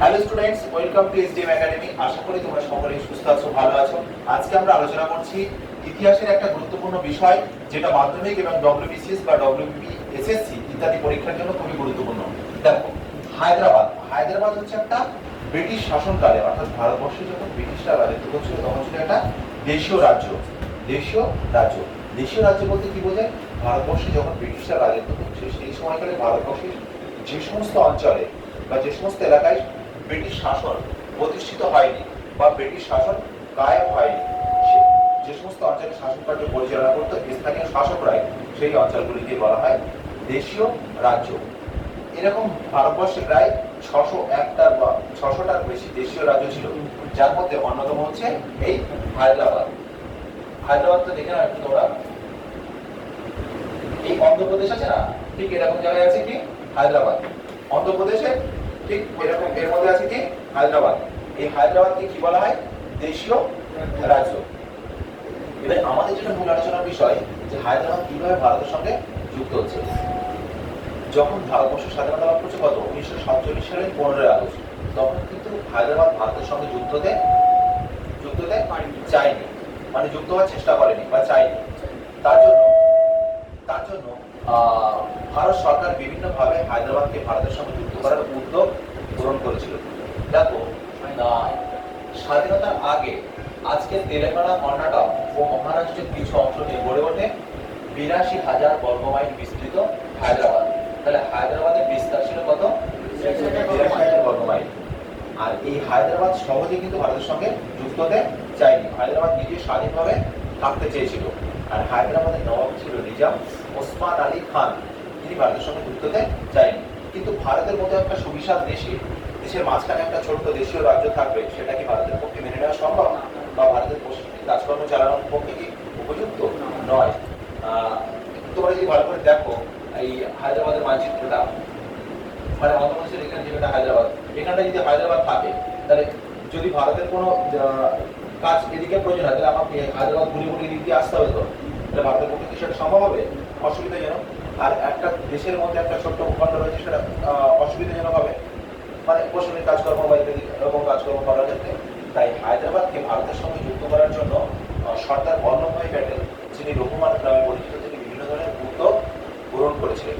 Hello students welcome to SDM academy আশা করি তোমরা সকলেই সুস্থ আছো, ভালো আছো। আজকে আমরা আলোচনা করছি ইতিহাসের একটা গুরুত্বপূর্ণ বিষয়, যেটা মাধ্যমিক এবং ডব্লিউবিসিএস বা ডব্লিউবি এসএসসি ইত্যাদি পরীক্ষার জন্য খুবই গুরুত্বপূর্ণ। দেখো, হায়দ্রাবাদ। হায়দ্রাবাদ হচ্ছে একটা ব্রিটিশ শাসনকালে, অর্থাৎ ভারতবর্ষে যখন ব্রিটিশরা রাজত্ব করছিল, তখন ছিল একটা দেশীয় রাজ্য। দেশীয় রাজ্য। দেশীয় রাজ্য বলতে কি বোঝায়? ভারতবর্ষে যখন ব্রিটিশরা রাজত্ব করছে, সেই সময়কালে ভারতবর্ষের যে সমস্ত অঞ্চলে বা যে সমস্ত এলাকায় ব্রিটিশ শাসন প্রতিষ্ঠিত হয়নি বা ব্রিটিশ শাসন কায়েম হয়নি। যে সমস্ত অঞ্চলে শাসন কার্য পরিচালনা করতো স্থানীয় শাসকরাই সেই অঞ্চলগুলিকে বলা হয় দেশীয় রাজ্য। এরকম ভারতবর্ষে প্রায় ছশো একটার বা ছশোটার বেশি দেশীয় রাজ্য ছিল, যার মধ্যে অন্যতম হচ্ছে এই হায়দ্রাবাদ। হায়দ্রাবাদ তো দেখে না তোমরা। এই অন্ধ্রপ্রদেশ আছে না? ঠিক এরকম জায়গায় আছে কি? হায়দ্রাবাদ। অন্ধ্রপ্রদেশে ঠিক এরকম, এর মধ্যে আছে কি? হায়দ্রাবাদ। এই হায়দ্রাবাদকে কি বলা হয়? দেশীয় রাজ্য। এবার আমাদের যেটা মূল আলোচনার বিষয়, যে হায়দ্রাবাদ কীভাবে ভারতের সঙ্গে যুক্ত হচ্ছে। যখন ভারতবর্ষ স্বাধীনতা লাভ করছে কত? উনিশশো সাতচল্লিশ সালের পনেরোই আগস্ট। তখন কিন্তু হায়দ্রাবাদ ভারতের সঙ্গে যুক্ত হতে যুক্ত হতে চায়নি। মানে যুক্ত হওয়ার চেষ্টা করেনি বা চায়নি। তার জন্য তার জন্য ভারত সরকার বিভিন্নভাবে হায়দ্রাবাদকে ভারতের সঙ্গে যুক্ত করার উদ্যোগ গ্রহণ করেছিল। দেখো স্বাধীনতার আগে আজকে তেলেঙ্গানা, কর্ণাটক ও মহারাষ্ট্রের কিছু অংশ নিয়ে গড়ে ওঠে বিরাশি হাজার বর্গমাইল বিস্তৃত হায়দ্রাবাদ। তাহলে হায়দ্রাবাদের বিস্তার ছিল কত? বিরাশি হাজার বর্গমাইল। আর এই হায়দ্রাবাদ সহজে কিন্তু ভারতের সঙ্গে যুক্ত হতে চায়নি। হায়দ্রাবাদ নিজে স্বাধীনভাবে থাকতে চেয়েছিল। আর হায়দ্রাবাদের নবাব ছিল নিজাম, ওসমান আলী খান। তিনি ভারতের সঙ্গে যুক্ত হতে চায়নি কিন্তু ভারতের মতো একটা সুবিশাল দেশে, দেশের মাঝখানে একটা ছোট্ট দেশীয় রাজ্য থাকবে, সেটা কি ভারতের পক্ষে মেনে নেওয়া সম্ভব? বা ভারতের কাজকর্ম চালানোর পক্ষে কি উপযুক্ত? নয়। তোমরা যদি ভালো করে দেখো, এই হায়দ্রাবাদের মানচিত্রটা মানে অন্ধ্রপ্রদেশের এখানে যেটা হায়দ্রাবাদ এখানটা যদি হায়দ্রাবাদ থাকে, তাহলে যদি ভারতের কোনো কাজ এদিকে প্রয়োজন হয়, তাহলে আমাকে হায়দ্রাবাদ ঘুরে ঘুরে এদিক দিয়ে আসতে হবে তো। তাহলে ভারতের পক্ষে কি সেটা সম্ভব হবে? অসুবিধাজনক আর একটা দেশের মধ্যে একটা ছোট্ট ভূখণ্ড রয়েছে, সেটা অসুবিধাজনক হবে। মানে প্রশাসনিক কাজকর্ম বা ইত্যাদি এরকম কাজকর্ম করার ক্ষেত্রে। তাই হায়দ্রাবাদকে ভারতের সঙ্গে যুক্ত করার জন্য সর্দার বল্লভভাই প্যাটেল, যিনি রঘুমান নামে পরিচিত, তিনি বিভিন্ন ধরনের উদ্যোগ গ্রহণ করেছিলেন।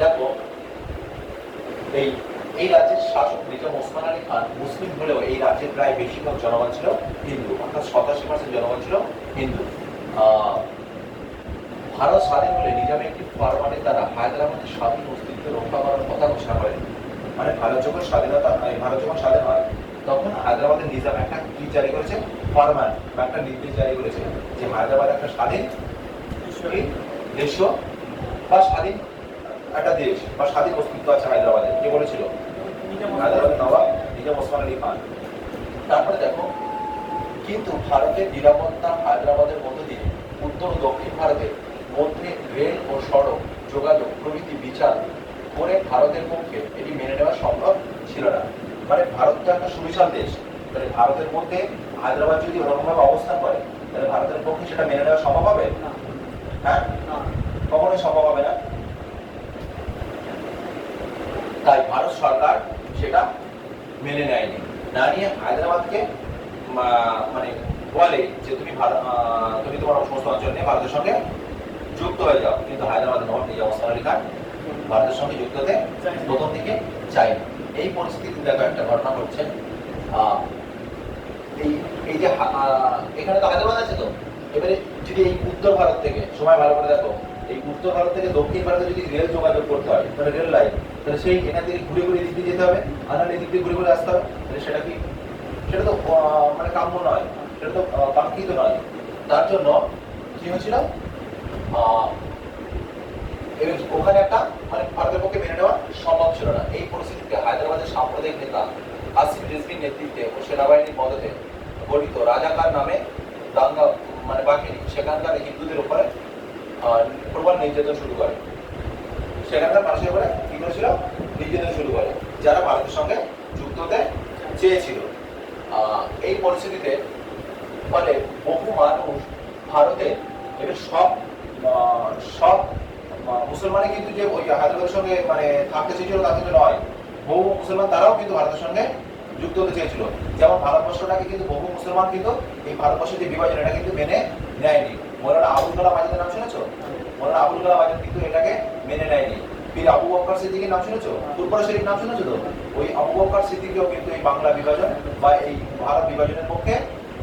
দেখো, এই এই রাজ্যের শাসক নিজাম ওসমান আলী খান মুসলিম হলেও এই রাজ্যের প্রায় বেশিরভাগ জনগণ ছিল হিন্দু, অর্থাৎ সতাশি পার্সেন্ট জনগণ ছিল হিন্দু। ভারত স্বাধীন হলে নিজাম একটি পারমাণিক দ্বারা হায়দ্রাবাদের স্বাধীন অস্তিত্ব রক্ষা করার কথা ঘোষণা করেন মানে ভারত যখন স্বাধীনতা এই ভারত যখন স্বাধীন হয়, তখন হায়দ্রাবাদের নিজাম একটা কি জারি করেছে, ফরমান, বা একটা নির্দেশ জারি করেছে যে হায়দ্রাবাদ একটা স্বাধীন কি? দেশীয় বা স্বাধীন একটা দেশ বা স্বাধীন অস্তিত্ব আছে হায়দ্রাবাদে। কে বলেছিল? হায়দ্রাবাদের নবাব নিজাম ওসমান আলী খান। তারপরে দেখো কিন্তু ভারতের নিরাপত্তা হায়দ্রাবাদের মধ্য দিয়ে উত্তর দক্ষিণ ভারতের মধ্যে রেল ও সড়ক যোগাযোগ প্রভৃতি বিচার করে ভারতের পক্ষে এটি মেনে নেওয়া সম্ভব ছিল না। মানে ভারত তো একটা সুবিশাল দেশ। তাহলে ভারতের মধ্যে হায়দ্রাবাদ যদি ওরকমভাবে অবস্থান করে তাহলে ভারতের পক্ষে সেটা মেনে নেওয়া সম্ভব হবে? হ্যাঁ? কখনোই সম্ভব হবে না। তাই ভারত সরকার সেটা মেনে নেয়নি। না নিয়ে হায়দ্রাবাদকে মানে বলে যে তুমি তুমি তোমার সমস্ত অঞ্চল নিয়ে ভারতের সঙ্গে যুক্ত হয়ে যাও। কিন্তু হায়দ্রাবাদ নবাব ওসমান আলী খান ভারতের সঙ্গে যুক্ত হতে প্রথম দিকে চায়নি। এই পরিস্থিতিতে দেখো একটা ঘটনা ঘটছে। এই এই যে এখানে তো হায়দ্রাবাদ আছে তো? এবারে যদি এই উত্তর ভারত থেকে, সময় ভালো করে দেখো, এই উত্তর ভারত থেকে দক্ষিণ ভারতে যদি রেল যোগাযোগ করতে হয় মানে রেল লাইন। তাহলে সেই এখান থেকে ঘুরে ঘুরে এদিক দিয়ে যেতে হবে আর নাহলে এদিক দিয়ে ঘুরে ঘুরে আসতে হবে। তাহলে সেটা কি? সেটা তো মানে কাম্য নয়, সেটা তো কাঙ্ক্ষিত নয়। তার জন্য কি হয়েছিল? ওখানে একটা মানে ভারতের পক্ষে মেনে নেওয়া সম্ভব ছিল না। এই পরিস্থিতিতে হায়দ্রাবাদের সাম্প্রদায়িক নেতা আসিফ রিজভির নেতৃত্বে ও সেনাবাহিনীর মদতে গঠিত রাজাকার নামে দাঙ্গা মানে বাহিনী সেখানকার হিন্দুদের উপরে প্রবল নির্যাতন শুরু করে। সেখানকার মানুষের উপরে কি করেছিল নির্যাতন শুরু করে যারা ভারতের সঙ্গে যুক্ত হতে চেয়েছিল। এই পরিস্থিতিতে ফলে বহু মানুষ ভারতে সব সব মুসলমানে কিন্তু যে ওই হায়দ্রাবাদের সঙ্গে মানে থাকতে চেয়েছিল তা কিন্তু নয়, বহু মুসলমান তারাও কিন্তু ভারতের সঙ্গে যুক্ত হতে চেয়েছিল। যেমন ভারতবর্ষটাকে কিন্তু বহু মুসলমান কিন্তু এই ভারতবর্ষের যে বিভাজন এটা কিন্তু মেনে নেয়নি। মৌলানা আবুল কালাম আজাদের নাম শুনেছো? মৌলানা আবুল কালাম আজাদ কিন্তু এটাকে মেনে নেয়নি। পীর আবু বকর সিদ্দিকের নাম শুনেছো? ফুরফুরা শরীফ নাম শুনেছো তো? ওই আবু বকর সিদ্দিকেও কিন্তু এই বাংলা বিভাজন বা এই ভারত বিভাজনের পক্ষে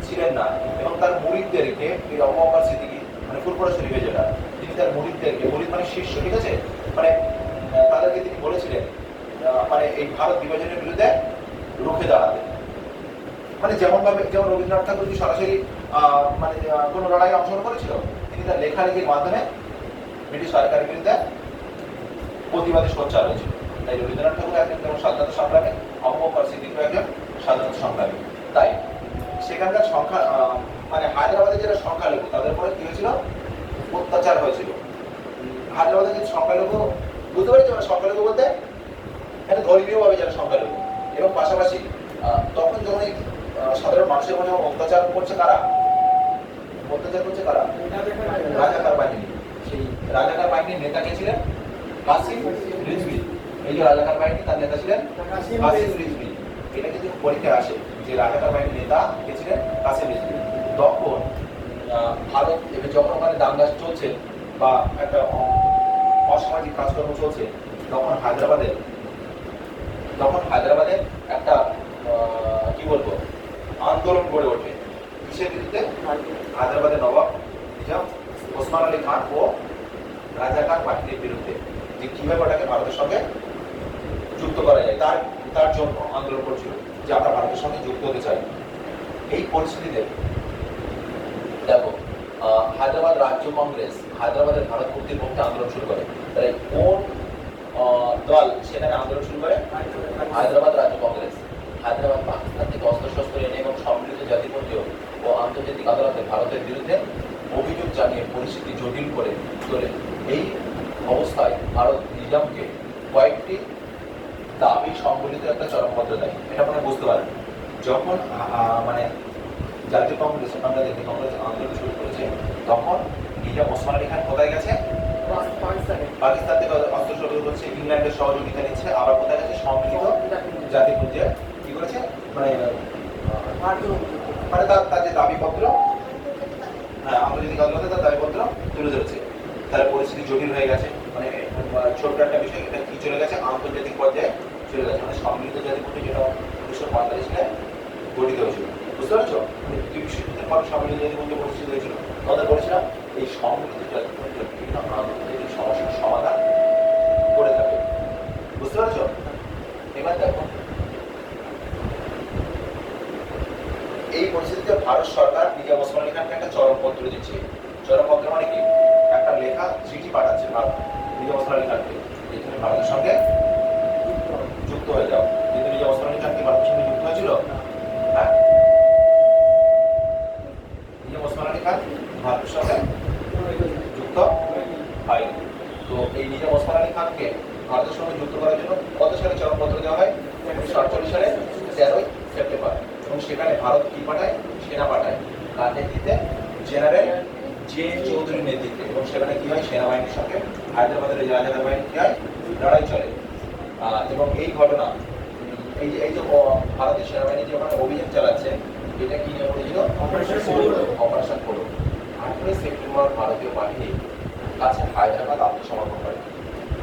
ছিলেন না। এবং তার মুরিদদেরকে পীর আবু বকর সিদ্দিকি মানে ফুরফুরা শরীফে যেটা, তিনি তার মুরিদদেরকে, মুরিদ মানে শিষ্য, ঠিক আছে? মানে তাদেরকে তিনি বলেছিলেন মানে এই ভারত বিভাজনের বিরুদ্ধে রুখে দাঁড়াতে। মানে যেমন ভাবে যেমন রবীন্দ্রনাথ ঠাকুর কি সরাসরি মানে কোনো লড়াইয়ে অংশগ্রহণ করেছিল? তিনি তার লেখালেখির মাধ্যমে ব্রিটিশ সরকারের বিরুদ্ধে প্রতিবাদী সোচ্চার হয়েছিল। তাই রবীন্দ্রনাথ ঠাকুর একজন যেমন স্বাধীনতা সংগ্রামী অপকর সিদ্দিকও একজন স্বাধীনতা সংগ্রামী তাই সেখানকার সংখ্যা মানে হায়দ্রাবাদের যারা সংখ্যালঘু তাদের উপরে কি হয়েছিল? অত্যাচার হয়েছিল। উম, হায়দ্রাবাদের যে সংখ্যালঘু বুঝতে পারছি? মানে সংখ্যালঘু বলতে এটা ধর্মীয়ভাবে যারা সংখ্যালঘু এবং পাশাপাশি তখন যখন সাধারণ মানুষের মনে অত্যাচার করছে কারা? অত্যাচার করছে কারা? রাজাকার বাহিনী। সেই রাজাকার বাহিনীর নেতা কে ছিলেন? কাসিম রিজভি। এই যে রাজাকার বাহিনী তার নেতা ছিলেন কাসিম রিজভি। এটা কিন্তু পরীক্ষায় আসে যে রাজাকার বাহিনীর নেতা কে ছিলেন কাসিম রিজভি। তখন ভারত এবার যখন ওখানে দাঙ্গা চলছে বা একটা অসামাজিক কাজকর্ম চলছে তখন হায়দ্রাবাদে তখন হায়দ্রাবাদে একটা কি বলব আন্দোলন গড়ে ওঠে। কিসের বিরুদ্ধে? হায়দ্রাবাদের নবাব নিজাম ওসমান আলী খান ও রাজাকার বাহিনীর বিরুদ্ধে। যে কীভাবে ওটাকে ভারতের সঙ্গে যুক্ত করা যায়, তার তার জন্য আন্দোলন করছিল যে আমরা ভারতের সঙ্গে যুক্ত হতে চাই। এই পরিস্থিতিতে দেখো হায়দ্রাবাদ রাজ্য কংগ্রেস, হায়দ্রাবাদের ভারত মুক্তির পক্ষে আন্দোলন শুরু করে। তাই কোন দল সেখানে আন্দোলন শুরু করে? হায়দ্রাবাদ রাজ্য কংগ্রেস। হায়দ্রাবাদ পাকিস্তান থেকে অস্ত্রশস্ত্র এনে এবং সম্মিলিত জাতিপঞ্জীয় ও আন্তর্জাতিক আদালতে ভারতের বিরুদ্ধে অভিযোগ জানিয়ে পরিস্থিতি জটিল করে তোলে। এই অবস্থায় ভারত নিজামকে কয়েকটি দাবি সম্বলিত একটা চরমপত্র দেয়। এটা আপনারা বুঝতে পারেন যখন মানে জাতীয় কংগ্রেস বাংলাদেশ কংগ্রেস আন্দোলন শুরু করেছে, তখন নিজাম ওসমান আলী খান কোথায় গেছে? পাকিস্তান থেকে অস্ত্র সরবরাহ করছে, ইংল্যান্ডের সহযোগিতা নিচ্ছে, আবার কোথায় গেছে? সম্মিলিত জাতিপুঞ্জে কি করেছে? মানে মানে তার তার যে দাবিপত্র হ্যাঁ আন্তর্জাতিক আদালতে তার দাবিপত্র তুলে ধরেছে। তার পরিস্থিতি জটিল হয়ে গেছে। মানে ছোট্ট একটা বিষয়, এটা কি চলে গেছে? আন্তর্জাতিক পর্যায়ে চলে গেছে। মানে সম্মিলিত জাতিপুঞ্জ যেটা উনিশশো পঁয়তাল্লিশ সালে গঠিত হয়েছিল। বুঝতে পারছ? মানে বিশ্বযুদ্ধের পর সম্মিলিত জাতিপুঞ্জ পরিস্থিতি হয়েছিল। তাদের বলেছিলাম, এই সম্মিলিত জাতিপুঞ্জ বিভিন্ন আন্তর্জাতিক সমস্যার সমাধান করে থাকে। বুঝতে পারছ? এবার দেখো, এই পরিস্থিতিতে ভারত সরকার নিজাম ওসমান খানকে একটা চরমপত্র দিচ্ছে। চরমপত্র মানে কি? একটা লেখা চিঠি পাঠাচ্ছে ওসমান আলী খানকে যে তুমি ভারতের সঙ্গে যুক্ত হয়ে যাও। কিন্তু নিজাম ওসমান আলী ভারতের সঙ্গে যুক্ত হয়েছিল হ্যাঁ? ওসমান আলী খান ভারতের সঙ্গে যুক্ত হয়নি। তো এই নিজাম ওসমান আলী খানকে ভারতের সঙ্গে যুক্ত করার জন্য কত সালে চরমপত্র দেওয়া হয়? উনিশশো আটচল্লিশ সালে, তেরোই সেপ্টেম্বর। এবং সেখানে ভারত কি পাঠায়? সেনা পাঠায়। কার নেতৃত্বে জেনারেল জে চৌধুরীর নেতৃত্বে এবং সেখানে কি হয়? সেনাবাহিনীর সঙ্গে হায়দ্রাবাদের এই রাজাকার বাহিনী কি হয়? লড়াই চলে। এবং এই ঘটনা এই যে এই যে ভারতের সেনাবাহিনী যে ওখানে অভিযান চালাচ্ছে এটা কি নিয়ে পড়েছিল অপারেশন পোলো। অপারেশন পোলো আঠেরোই সেপ্টেম্বর ভারতীয় বাহিনী কাছে হায়দ্রাবাদ আত্মসমর্পণ করে।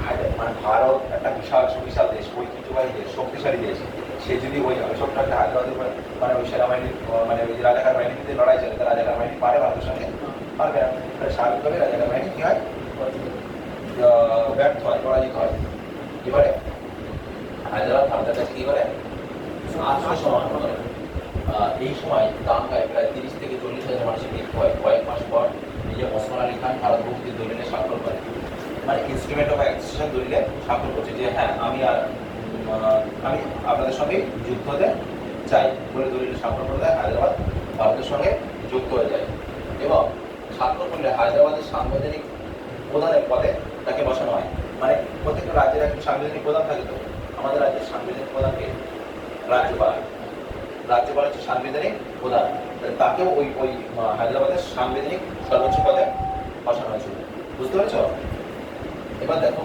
হায়দ্রাবাদ মানে ভারত একটা বিশাল সুবিশাল দেশ ঐতিহ্যবাহী দেশ শক্তিশালী দেশ। সে যদি ওই একটা হায়দ্রাবাদের মানে ওই সেনাবাহিনীর মানে ওই যে রাজাকার বিরুদ্ধে লড়াই চলে তা রাজাকার বাহিনী পারে ভারতের সঙ্গে? পারবে না রাজাকার বাহিনী কি হয়? ব্যর্থ হয়, পরাজিত হয়। এবারে হায়দ্রাবাদ ভারতের কাছে কি করে আত্মসমর্পণ করে এই সময় দাঙ্গায় প্রায় তিরিশ থেকে চল্লিশ হাজার মানুষের মৃত্যু হয়। কয়েক মাস পর নিজে ওসমান আলী খান ভারত মুক্তির দলিলে স্বাক্ষর করে। মানে ইনস্ট্রুমেন্ট অফ অ্যাক্সেশন দলিলে স্বাক্ষর করছে যে হ্যাঁ আমি আর আমি আপনাদের সঙ্গে যুক্ত হতে চাই। বলে দলিলে স্বাক্ষর করে দেয় হায়দ্রাবাদ ভারতের সঙ্গে যুক্ত হয়ে যায়। এবং করলে হায়দ্রাবাদের সাংবিধানিক প্রধানের পদে তাকে বসানো হয়। মানে প্রত্যেকটা রাজ্যের একজন সাংবিধানিক প্রধান থাকে তো। আমাদের রাজ্যের সাংবিধানিক প্রধানকে রাজ্যপাল। রাজ্যপাল হচ্ছে সাংবিধানিক প্রধান। তাকেও ওই ওই হায়দ্রাবাদের সাংবিধানিক সর্বোচ্চ পদে বসানো হয়েছিল। বুঝতে পেরেছ? এবার দেখো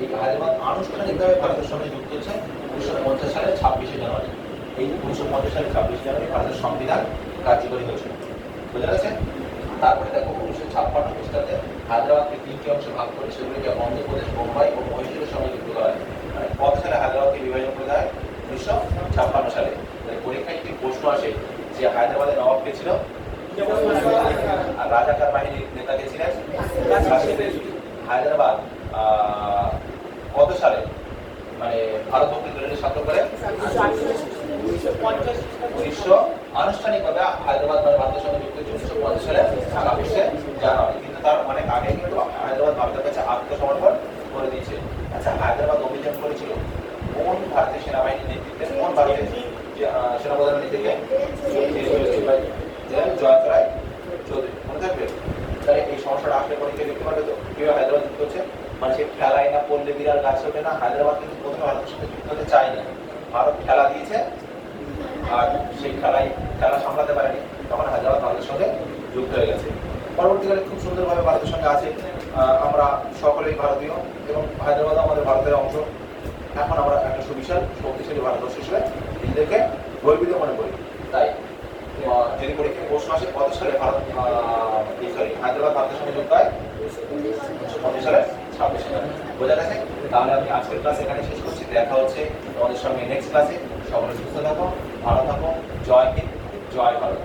এই হায়দ্রাবাদ আনুষ্ঠানিকভাবে ভারতের সঙ্গে যুক্ত হচ্ছে উনিশশো পঞ্চাশ সালের ছাব্বিশে জানুয়ারি। এই উনিশশো পঞ্চাশ সালের ছাব্বিশে জানুয়ারি ভারতের সংবিধান কার্যকরী হয়েছিল। বোঝা গেছে তারপরে দেখো উনিশশো ছাপ্পান্ন খ্রিস্টাব্দে হায়দ্রাবাদকে তিনটি অংশে ভাগ করে সেগুলিকে অন্ধ্রপ্রদেশ বোম্বাই ও মহীশূরের সঙ্গে যুক্ত করা হয়। মানে কত সালে হায়দ্রাবাদকে বিভাজন করে দেয় উনিশশো ছাপ্পান্ন সালে। পরীক্ষায় একটি প্রশ্ন আসে যে হায়দ্রাবাদের নবাব কে ছিল? আর রাজাকার বাহিনীর নেতা কে ছিলেন? হায়দ্রাবাদ কত সালে? মানে ভারত মুক্তি দলের সাথে করে? উনিশশো আনুষ্ঠানিকভাবে হায়দ্রাবাদ মানে ভারতের সঙ্গে যুক্ত উনিশশো পঞ্চাশ সালে ছাব্বিশে জানুয়ারি কিন্তু তার অনেক আগে কিন্তু হায়দ্রাবাদ ভারতের কাছে আত্মসমর্পণ করে দিয়েছে। আচ্ছা হায়দ্রাবাদ অভিযান করেছিল কোন ভারতীয় সেনাবাহিনীর নেতৃত্বে? কোন ভারতের যে, আহ, সেনাপ্রধানের নেতৃত্বে? জয়ন্ত রায় চৌধুরী মনে থাকবে তাহলে এই সমস্যাটা আসলে পরীক্ষা দেখতে পারবে তো? কেউ হায়দ্রাবাদ যুক্ত হচ্ছে? মানে সে খেলায় না পড়লে বিড়াল গাছে ওঠে না হায়দ্রাবাদ কিন্তু প্রথমে ভারতের সাথে যুক্ত হতে চায়নি। ভারত খেলা দিয়েছে আর সেই খেলায় খেলা সামলাতে পারেনি, তখন হায়দ্রাবাদ ভারতের সঙ্গে যুক্ত হয়ে গেছে। পরবর্তীকালে খুব সুন্দরভাবে ভারতের সঙ্গে আছে আমরা সকলেই ভারতীয় এবং হায়দ্রাবাদ আমাদের ভারতের অংশ। এখন আমরা একটা সুবিশাল, শক্তিশালী ভারতবর্ষ হিসেবে নিজেদেরকে গর্বিত মনে করি। তাই যদি পরীক্ষায় প্রশ্ন আসে কত সালে ভারত সরি হায়দ্রাবাদ ভারতের সঙ্গে যুক্ত হয়, উনিশশো পঞ্চাশ সালে, ছাব্বিশে জানুয়ারি বোঝা গেছে? তাহলে আমি আজকের ক্লাস এখানে শেষ করছি। দেখা হচ্ছে তোমাদের সঙ্গে নেক্সট ক্লাসে সকলে সুস্থ থাকো। ভালো থাকো জয় হিন্দ জয় ভারত।